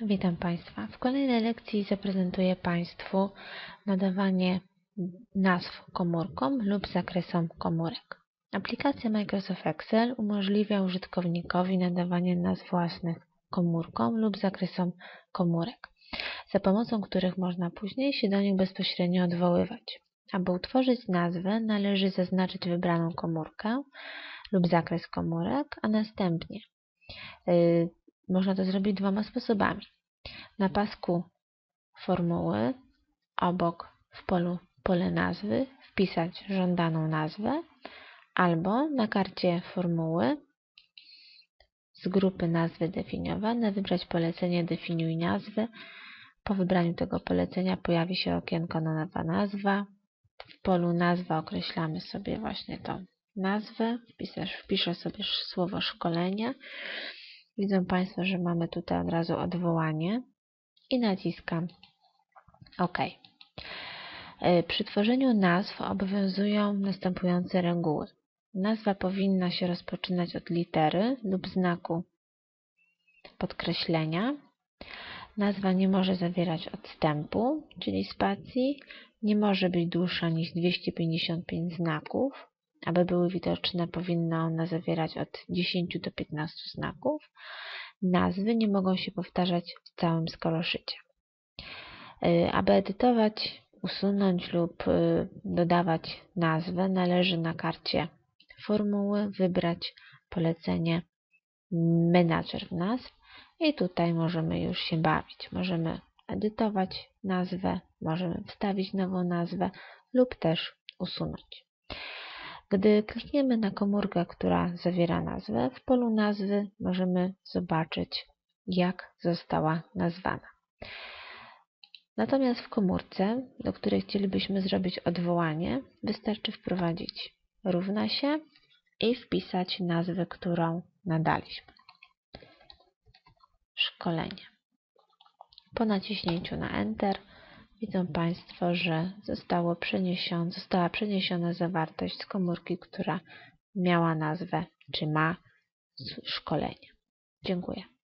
Witam Państwa. W kolejnej lekcji zaprezentuję Państwu nadawanie nazw komórkom lub zakresom komórek. Aplikacja Microsoft Excel umożliwia użytkownikowi nadawanie nazw własnych komórkom lub zakresom komórek, za pomocą których można później się do nich bezpośrednio odwoływać. Aby utworzyć nazwę, należy zaznaczyć wybraną komórkę lub zakres komórek, a następnie yy, można to zrobić dwoma sposobami. Na pasku formuły obok w polu pole nazwy wpisać żądaną nazwę albo na karcie formuły z grupy nazwy definiowane wybrać polecenie definiuj nazwę. Po wybraniu tego polecenia pojawi się okienko na nowa nazwa. W polu nazwa określamy sobie właśnie tą nazwę. Wpiszę, wpiszę sobie słowo szkolenie. Widzą Państwo, że mamy tutaj od razu odwołanie i naciskam OK. E, przy tworzeniu nazw obowiązują następujące reguły. Nazwa powinna się rozpoczynać od litery lub znaku podkreślenia. Nazwa nie może zawierać odstępu, czyli spacji. Nie może być dłuższa niż 255 znaków. Aby były widoczne, powinna ona zawierać od 10 do 15 znaków. Nazwy nie mogą się powtarzać w całym skoloszycie. Y, aby edytować, usunąć lub y, dodawać nazwę, należy na karcie formuły wybrać polecenie Menadżer nazw i tutaj możemy już się bawić. Możemy edytować nazwę, możemy wstawić nową nazwę lub też usunąć. Gdy klikniemy na komórkę, która zawiera nazwę, w polu nazwy możemy zobaczyć, jak została nazwana. Natomiast w komórce, do której chcielibyśmy zrobić odwołanie, wystarczy wprowadzić równa się i wpisać nazwę, którą nadaliśmy. Szkolenie. Po naciśnięciu na Enter Widzą Państwo, że zostało została przeniesiona zawartość z komórki, która miała nazwę, czy ma szkolenie. Dziękuję.